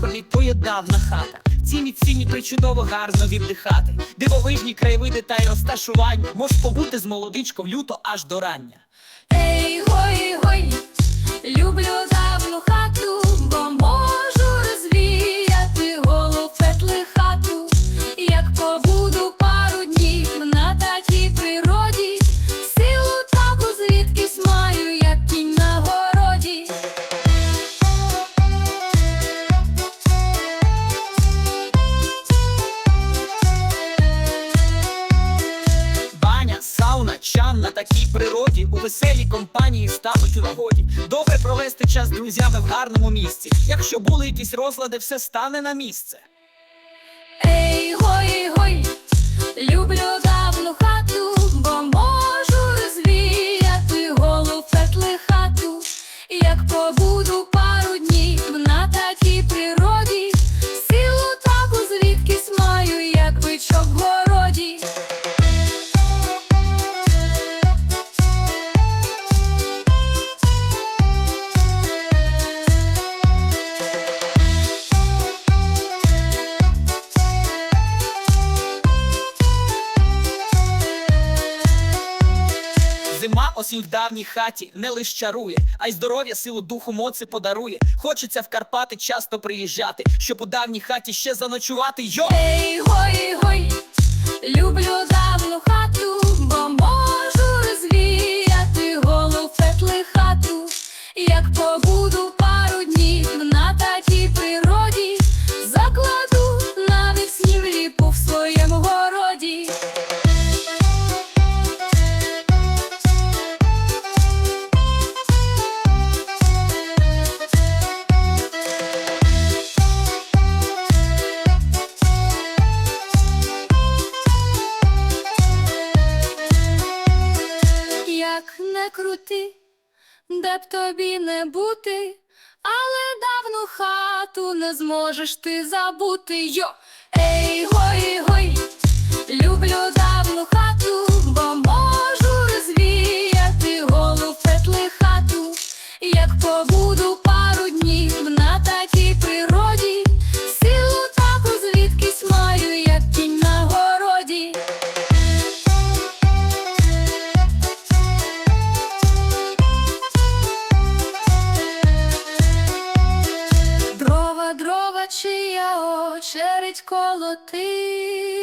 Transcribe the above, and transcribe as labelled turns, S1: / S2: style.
S1: заході поєднавна хата. Ціні ціні причудово гарно віддихати. Дивовижні краєвиди та й розташування. Мож побути з молодичком люто аж до рання.
S2: Ей, гой, гой, люблю давну хату, такій природі
S1: у веселій компанії стануть у нагоді. Добре провести час з друзями в гарному місці. Якщо були якісь розлади, все стане на місце.
S2: Ей, гой, гой,
S1: осінь в давній хаті не лиш чарує, а й здоров'я, силу духу моци подарує. Хочеться в Карпати часто приїжджати, щоб у давній хаті ще заночувати. Йо!
S2: Ей, гой, гой, люблю давну хату, бо можу розвіяти голову петли хату. Як побуду Як не крути, де б тобі не бути, але давну хату не зможеш ти забути. Йо, ей, гой, гой, очередь колоти.